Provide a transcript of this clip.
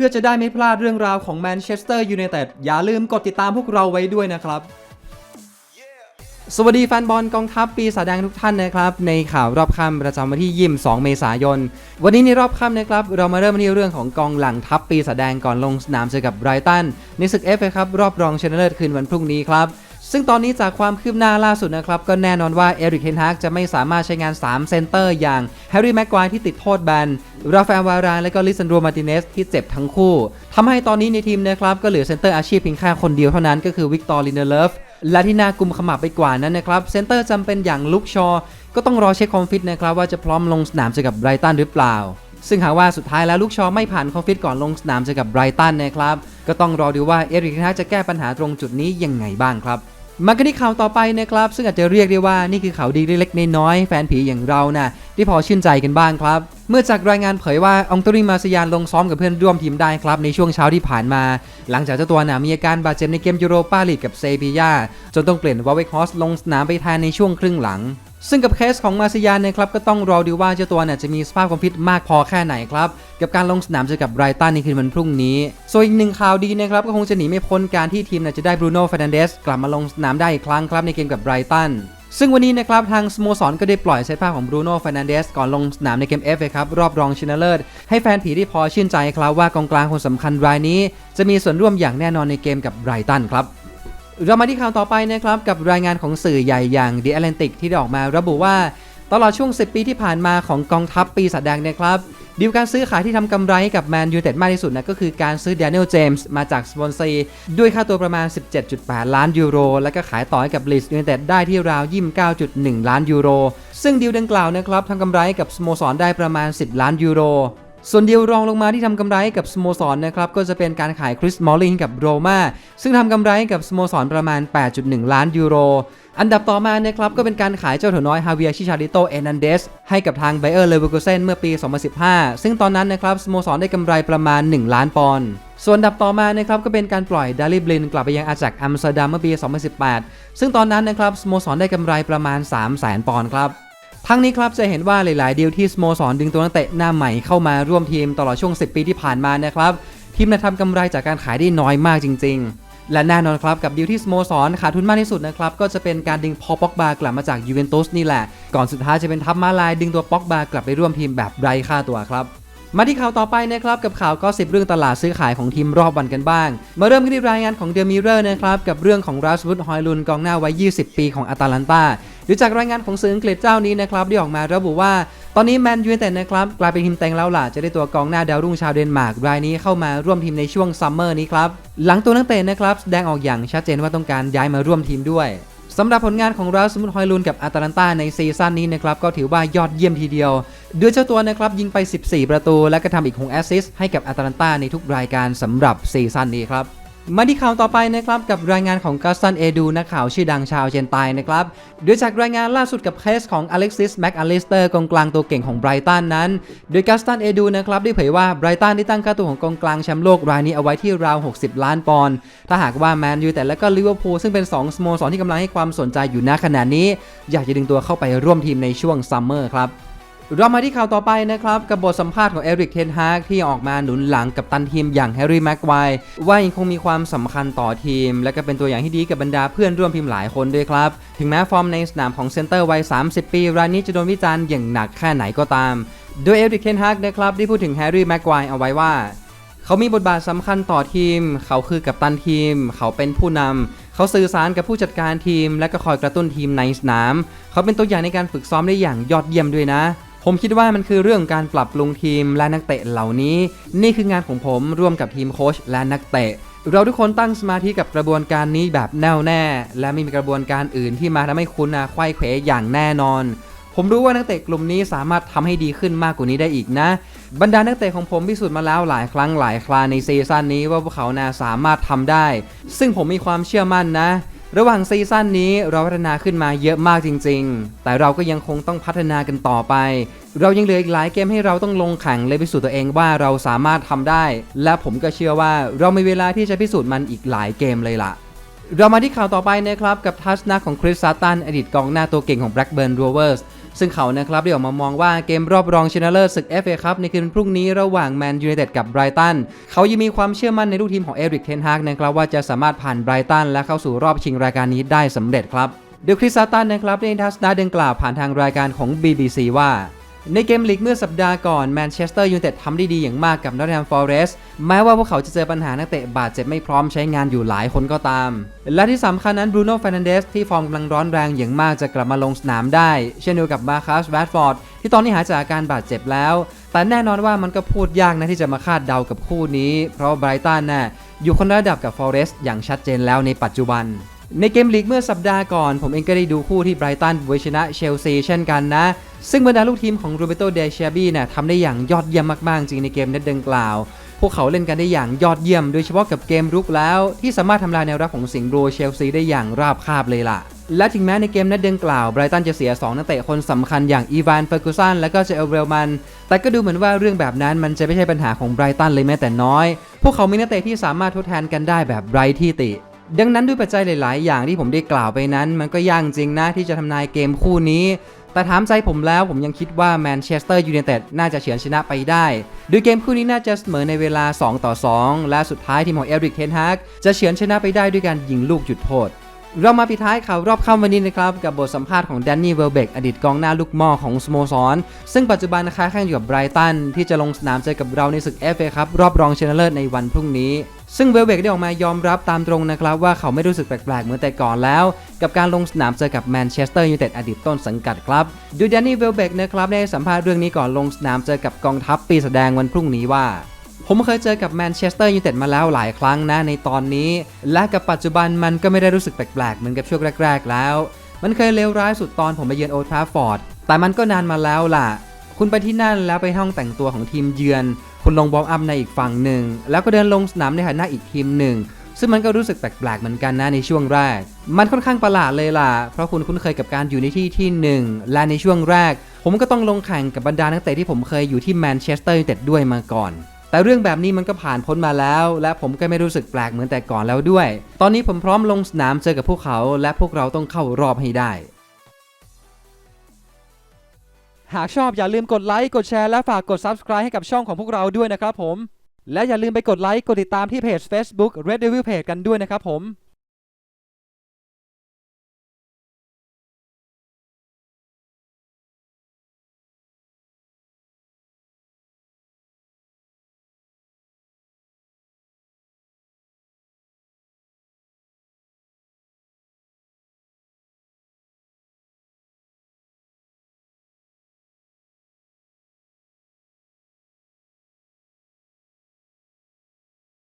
พื่อจะได้ไม่พลาดเรื่องราวของแมนเชสเตอร์ยูไนเต็ดอย่าลืมกดติดตามพวกเราไว้ด้วยนะครับ สวัสดีแฟนบอลกองทัพปีศาจแดงทุกท่านนะครับ ในข่าวรอบค่ำประจำวันที่22เมษายน วันนี้ในรอบค่ำนะครับ เรามาเริ่มที่เรื่องของกองหลังทัพปีศาจแดงก่อนลงสนามเจอกับไบรตันในศึกเอฟเอครับรอบรองชนะเลิศคืนวันพรุ่งนี้ครับซึ่งตอนนี้จากความคืบหน้าล่าสุดนะครับ ก็แน่นอนว่าเอริกเทนฮากจะไม่สามารถใช้งาน 3 เซนเตอร์อย่างแฮร์รี่แม็กควายที่ติดโทษแบน ราฟาเอลวารานและก็ลิซันโดมาติเนสที่เจ็บทั้งคู่ทำให้ตอนนี้ในทีมนะครับก็เหลือเซนเตอร์อาชีพเพียงแค่คนเดียวเท่านั้นก็คือวิกตอร์ลินเดเลฟและที่น่ากุมขมับไปกว่านั้นนะครับเซนเตอร์จำเป็นอย่างลุกชอ ก็ต้องรอเช็คคอมฟิตนะครับว่าจะพร้อมลงสนามเจอกับไบรตันหรือเปล่า ซึ่งหากว่าสุดท้ายแล้วลูกชอไม่ผ่านคอมฟิตก่อนลงสนามเจอกับไบรตันนะครับก็ต้องรอดูว่าเอริกทนาจะแก้ปัญหาตรงจุดนี้ยังไงบ้างครับมากันที่ข่าวต่อไปนะครับ ซึ่งอาจจะเรียกได้ว่านี่คือข่าวดีเล็กๆน้อยๆแฟนผีอย่างเรานะ่ะที่พอชื่นใจกันบ้างครับ เมื่อจากรายงานเผยว่าองตริมาสยานลงซ้อมกับเพื่อนร่วมทีมได้ครับในช่วงเช้าที่ผ่านมา หลังจากเจ้าตัวหน่ะมีอาการบาดเจ็บในเกมยูโรปาลีกกับเซบียาจนต้องเปลี่ยนวาเวคฮอสลงสนามไปแทนในช่วงครึ่งหลัง ซึ่งกับเคสของมาซิยานนะครับก็ต้องรอดูว่าเจ้าตัวเนี่ยจะมีสภาพความฟิตมากพอแค่ไหนครับกับการลงสนามเจอกับไบรตันในคืนวันพรุ่งนี้ ส่วนอีกหนึ่งข่าวดีนะครับก็คงจะหนีไม่พ้นการที่ทีมเนี่ยจะได้บรูโน่ฟร์นันเดสกลับมาลงสนามได้อีกครั้งครับในเกมกับไบรตัน ซึ่งวันนี้นะครับทางสโมสรก็ได้ปล่อยเซตภาพของบรูโน่ฟ r ร์นันเดสก่อนลงสนามในเกม FA ครับรอบรองชนะเลิศ ให้แฟนผีที่พอชื่นใจครับว่ากองกลางคนสำคัญรายนี้ จะมีส่วนร่วมอย่างแน่นอนในเกมกับไบรตันครับเรามาที่ข่าวต่อไปนะครับกับรายงานของสื่อใหญ่อย่าง The Atlantic ที่ได้ออกมาระบุว่า ตลอดช่วง 10 ปีที่ผ่านมาของกองทัพปีศาจแดงนะครับ ดีลการซื้อขายที่ทำกำไรให้กับแมนยูเต็ดมากที่สุดนะก็คือการซื้อ Daniel James มาจากสปอนเซอร์ด้วยค่าตัวประมาณ 17.8 ล้านยูโร และก็ขายต่อให้กับลีสยูไนเต็ดได้ที่ราว 29.1 ล้านยูโร ซึ่งดีลดังกล่าวนะครับทำกำไรให้กับสโมสรได้ประมาณ 10 ล้านยูโร ส่วนเดียวรองลงมาที่ทำกำไรให้กับสโมสรนะครับก็จะเป็นการขายคริสมอลลิงกับโรมาซึ่งทำกำไรให้กับสโมสรประมาณ 8.1 ล้านยูโร อันดับต่อมานะครับก็เป็นการขายเจ้าถั่วน้อยฮาเวียชิชาริโตเอนันเดสให้กับทางไบเออร์เลเวอร์กูเซนเมื่อปี 2015 ซึ่งตอนนั้นนะครับสโมสรได้กำไรประมาณ 1 ล้านปอนด์ส่วนอันดับต่อมานะครับก็เป็นการปล่อยดาริบลินกลับไปยังอาจักอัมสเตอร์ดัมเมื่อปี 2018 ซึ่งตอนนั้นนะครับสโมสรได้กำไรประมาณ 3 0 0 0 0 0 ปอนด์ครับ ทั้งนี้ครับจะเห็นว่าหลายๆดีลที่สโมสรดึงตัวนักเตะหน้าใหม่เข้ามาร่วมทีมตลอดช่วง 10 ปีที่ผ่านมานะครับทีมน่ะทำกำไรจากการขายได้น้อยมากจริง ๆ และแน่นอนครับกับดีลที่สโมสรขาดทุนมากที่สุดนะครับก็จะเป็นการดึงพอป็อกบากลับมาจากยูเวนตุสนี่แหละ ก่อนสุดท้ายจะเป็นทัพมาลายดึงตัวป็อกบากลับไปร่วมทีมแบบไร้ค่าตัวครับมาที่ข่าวต่อไปนะครับกับข่าวก็สิบเรื่องตลาดซื้อขายของทีมรอบวันกันบ้าง มาเริ่มกันที่รายงานของเด e m มิเรอร์นะครับกับเรื่องของราส w ุดฮอยลุนกองหน้าวัย 20 ปีของอาตาลันตา หรือจากรายงานของสื่ออังกฤษเจ้านี้นะครับได้ออกมาระบุว่า ตอนนี้แมนยูเต็ดนะครับกลายเป็นทีมเต็งแล้วล่ะจะได้ตัวกองหน้าดาวรุ่งชาวเดนมาร์กรายนี้เข้ามาร่วมทีมในช่วงซัมเมอร์นี้ครับหลังตัวนักเตะนะครับแสดงออกอย่างชัดเจนว่าต้องการย้ายมาร่วมทีมด้วยสำหรับผลงานของราสมุนฮอยลุนกับอาตาลันตาในซีซั่นนี้นะครับก็ถือว่ายอดเยี่ยมทีเดียวโดยเจ้าตัวนะครับยิงไป 14 ประตู และก็ทำอีก6แอสซิสต์ให้กับอาตาลันตาในทุกรายการสำหรับซีซั่นนี้ครับ มาที่ข่าวต่อไปนะครับกับรายงานของกัสตันเอดูนักข่าวชื่อดังชาวเจนไตนะครับโดยจากรายงานล่าสุดกับเคสของอเล็กซิสแม็กอลิสเตอร์กองกลางตัวเก่งของไบรตันนั้น โดยกัสตันเอดูนะครับได้เผยว่าไบรตันได้ตั้งค่าตัวของกองกลางแชมป์โลกรายนี้เอาไว้ที่ราว 60 ล้านปอนด์ถ้าหากว่าแมนยูแต่และก็ลิเวอร์พูลซึ่งเป็น 2สโมสรที่กำลังให้ความสนใจอยู่ณขณะนี้ อยากจะดึงตัวเข้าไปร่วมทีมในช่วงซัมเมอร์ครับ เรามาที่ข่าวต่อไปนะครับกับบทสัมภาษณ์ของเอริกเทนฮากที่ออกมาหนุนหลังกับตันทีมอย่างแฮร์รี่แม็กไวร์ว่ายังคงมีความสำคัญต่อทีม และก็เป็นตัวอย่างที่ดีกับบรรดาเพื่อนร่วมทีมหลายคนด้วยครับ ถึงแม้ฟอร์มในสนามของเซนเตอร์วัย 30 ปีรายนี้จะโดนวิจารณ์อย่างหนักแค่ไหนก็ตาม โดยเอริกเทนฮากนะครับได้พูดถึงแฮร์รี่แม็กไวร์เอาไว้ว่าเขามีบทบาทสำคัญต่อทีม เขาคือกัปตันทีม เขาเป็นผู้นำเขาสื่อสารกับผู้จัดการทีม และก็คอยกระตุ้นทีมในสนาม เขาเป็นตัวอย่างในการฝึกซ้อมได้อย่างยอดเยี่ยมด้วยนะ ผมคิดว่ามันคือเรื่องการปรับปรุงทีมและนักเตะเหล่านี้ นี่คืองานของผมร่วมกับทีมโค้ชและนักเตะ เราทุกคนตั้งสมาธิกับกระบวนการนี้แบบแน่วแน่ และไม่มีกระบวนการอื่นที่มาทำให้คุณนะไขว้เขวอย่างแน่นอน ผมรู้ว่านักเตะกลุ่มนี้สามารถทำให้ดีขึ้นมากกว่านี้ได้อีกนะ บรรดานักเตะของผมพิสูจน์มาแล้วหลายครั้งหลายคราในซีซั่นนี้ว่าพวกเขาน่าสามารถทำได้ ซึ่งผมมีความเชื่อมั่นนะ ระหว่างซีซั่นนี้เราพัฒนาขึ้นมาเยอะมากจริง ๆ แต่เราก็ยังคงต้องพัฒนากันต่อไป เรายังเหลืออีกหลายเกมให้เราต้องลงแข่งเลยพิสูจน์ตัวเองว่าเราสามารถทำได้ และผมก็เชื่อว่าเรามีเวลาที่จะพิสูจน์มันอีกหลายเกมเลยล่ะ เรามาที่ข่าวต่อไปนะครับกับทัชนะของคริสซาตันอดีตกองหน้าตัวเก่งของ Blackburn Rovers ซึ่งเขานะครับได้ออกมามองว่าเกมรอบรองชนะเลิศศึก FA ครับในคืนพรุ่งนี้ระหว่างแมนยูไนเต็ดกับไบรตันเขายังมีความเชื่อมั่นในลูกทีมของเอริกเทนฮากนะครับว่าจะสามารถผ่านไบรตันและเข้าสู่รอบชิงรายการนี้ได้สำเร็จครับโดยคริสตันนะครับได้ทัศนะดังกล่าวผ่านทางรายการของ BBC ว่า ในเกมลีกเมื่อสัปดาห์ก่อนแมนเชสเตอร์ยูไนเต็ดทำได้ดีอย่างมากกับนอตแฮมฟอเรสต์แม้ว่าพวกเขาจะเจอปัญหานักเตะบาดเจ็บไม่พร้อมใช้งานอยู่หลายคนก็ตาม และที่สำคัญนั้นบรูโน่ฟ r นันเดสที่ฟอร์มกำลังร้อนแรงอย่างมากจะกลับมาลงสนามได้ เช่นเดียวกับมาคัสแวตฟอร์ดที่ตอนนี้หายจากอาการบาดเจ็บแล้ว แต่แน่นอนว่ามันก็พูดยากนะที่จะมาคาดเดากับคู่นี้ เพราะไบรตันน่ะอยู่คนระดับกับฟอเรสต์อย่างชัดเจนแล้วในปัจจุบันในเกมลีกเมื่อสัปดาห์ก่อน ผมเองก็ได้ดูคู่ที่ไบรตันบุยชนะเชลซีเช่นกันนะ ซึ่งบรรดาลูกทีมของโรเบโตเดเชบีเนี่ยทำได้อย่างยอดเยี่ยมมากๆ จริงในเกมนัดดังกล่าว พวกเขาเล่นกันได้อย่างยอดเยี่ยม โดยเฉพาะกับเกมรุกแล้ว ที่สามารถทำลายแนวรับของสิงห์โรเชลซีได้อย่างราบคาบเลยล่ะ และถึงแม้ในเกมนัดดังกล่าวไบรตันจะเสีย 2 นักเตะคนสำคัญอย่างอีวานเฟอร์กูสันและก็เจเอลเรลมัน แต่ก็ดูเหมือนว่าเรื่องแบบนั้นมันจะไม่ใช่ปัญหาของไบรตันเลยแม้แต่น้อย พวกเขามีนักเตะที่สามารถทดแทนกันได้แบบไร้ที่ติดังนั้นด้วยปัจจัยหลาย ๆ อย่างที่ผมได้กล่าวไปนั้น มันก็ยากจริงนะที่จะทำนายเกมคู่นี้ แต่ถามใจผมแล้วผมยังคิดว่าแมนเชสเตอร์ยูไนเต็ดน่าจะเฉือนชนะไปได้โดยเกมคู่นี้น่าจะเสมอในเวลา 2 ต่อ 2 และสุดท้ายทีมของเอริกเทนฮากจะเฉือนชนะไปได้ด้วยการยิงลูกจุดโทษ เรามาปิดท้ายข่าวรอบค่ำวันนี้นะครับ กับบทสัมภาษณ์ของแดนนี่เวลเบกอดีตกองหน้าลูกม่อของสโมสร ซึ่งปัจจุบันค้าแข่งอยู่กับไบรตัน ที่จะลงสนามเจอกับเราในศึก FA ครับรอบรองชนะเลิศในวันพรุ่งนี้ ซึ่งเวลเบกได้ออกมายอมรับตามตรงนะครับ ว่าเขาไม่รู้สึกแปลกๆ เหมือนแต่ก่อนแล้ว กับการลงสนามเจอกับแมนเชสเตอร์ยูไนเต็ดอดีตต้นสังกัดครับโดยแดนนี่เวลเบกนะครับได้สัมภาษณ์เรื่องนี้ก่อนลงสนามเจอกับกองทัพปีแสดงวันพรุ่งนี้ว่า ผมเคยเจอกับแมนเชสเตอร์ยูไนเต็ดมาแล้วหลายครั้งนะในตอนนี้ และกับปัจจุบันมันก็ไม่ได้รู้สึกแปลกๆ เหมือนกับช่วงแรกๆแล้ว มันเคยเลวร้ายสุดตอนผมไปเยือนโอทราฟอร์ดแต่มันก็นานมาแล้วล่ะ คุณไปที่นั่นแล้วไปห้องแต่งตัวของทีมเยือน คุณลงบอมอัพในอีกฝั่งหนึ่ง แล้วก็เดินลงสนามในฐานะอีกทีมหนึ่งซึ่งมันก็รู้สึกแปลกๆเหมือนกันนะในช่วงแรก มันค่อนข้างประหลาดเลยล่ะ เพราะคุณคุ้นเคยกับการอยู่ในที่ที่หนึ่ง และในช่วงแรก ผมก็ต้องลงแข่งกับบรรดานักเตะที่ผมเคยอยู่ที่แมนเชสเตอร์ยูไนเต็ดด้วยมาก่อน แต่เรื่องแบบนี้มันก็ผ่านพ้นมาแล้ว และผมก็ไม่รู้สึกแปลกเหมือนแต่ก่อนแล้วด้วย ตอนนี้ผมพร้อมลงสนามเจอกับพวกเขา และพวกเราต้องเข้ารอบให้ได้ หากชอบอย่าลืมกดไลค์ กดแชร์ และฝากกด Subscribe ให้กับช่องของพวกเราด้วยนะครับผม และอย่าลืมไปกดไลค์ กดติดตามที่เพจ Facebook Red Devil Page กันด้วยนะครับผม